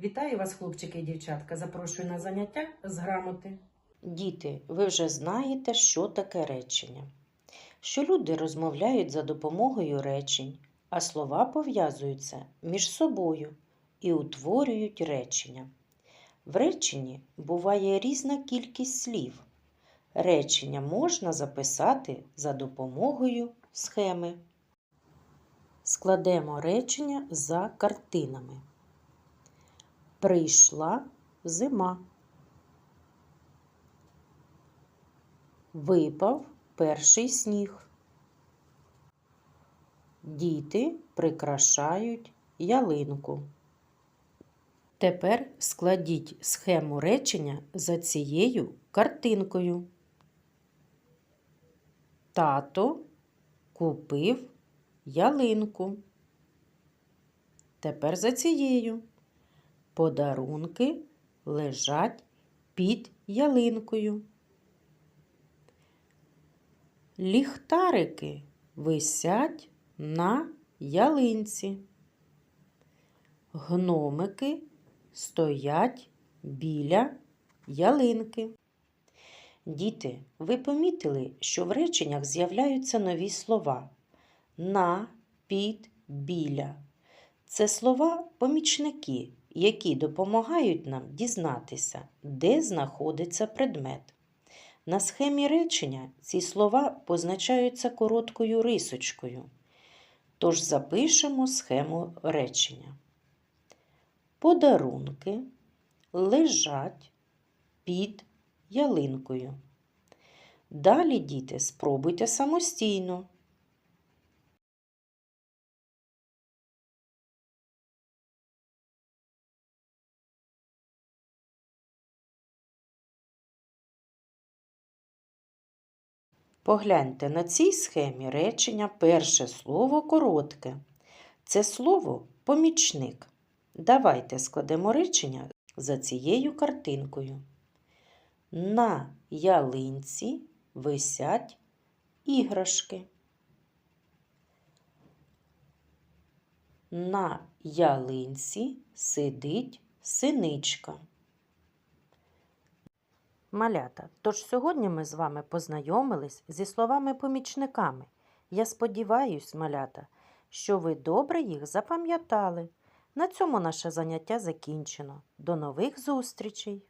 Вітаю вас, хлопчики і дівчатка. Запрошую на заняття з грамоти. Діти, ви вже знаєте, що таке речення. Що люди розмовляють за допомогою речень, а слова пов'язуються між собою і утворюють речення. В реченні буває різна кількість слів. Речення можна записати за допомогою схеми. Складемо речення за картинами. Прийшла зима. Випав перший сніг. Діти прикрашають ялинку. Тепер складіть схему речення за цією картинкою. Тато купив ялинку. Тепер за цією. Подарунки лежать під ялинкою. Ліхтарики висять на ялинці. Гномики стоять біля ялинки. Діти, ви помітили, що в реченнях з'являються нові слова на, під, біля. Це слова помічники, які допомагають нам дізнатися, де знаходиться предмет. На схемі речення ці слова позначаються короткою рисочкою. Тож запишемо схему речення. Подарунки лежать під ялинкою. Далі, діти, спробуйте самостійно. Погляньте на цій схемі речення перше слово коротке. Це слово помічник. Давайте складемо речення за цією картинкою. На ялинці висять іграшки. На ялинці сидить синичка. Малята, тож сьогодні ми з вами познайомились зі словами-помічниками. Я сподіваюсь, малята, що ви добре їх запам'ятали. На цьому наше заняття закінчено. До нових зустрічей!